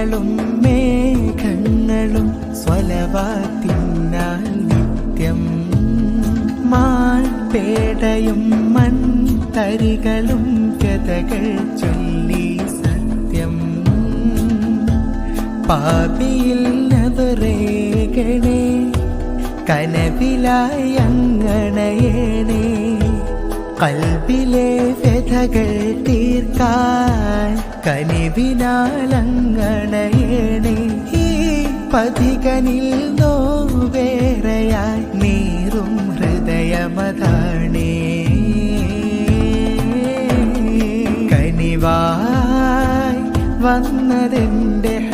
ദിനങ്ങളും മേഘങ്ങളും സ്വലവാത്തിനാൽ നിത്യം. മാൾപേടയും മൺതരികളും കഥകൾ ചൊല്ലി സത്യം. പാപിയിൽ നവറേകളെ കനവിലായി അങ്ങണയേണേ കൽബിലെ വ്യഥകൾ തീർക്കാൻ കനിവിനാലങ്ങണയേണേ. പതികനിൽ നോവേറെയായി നീറും ഹൃദയമതാണേ. കനിവായി വന്നതെന്റെ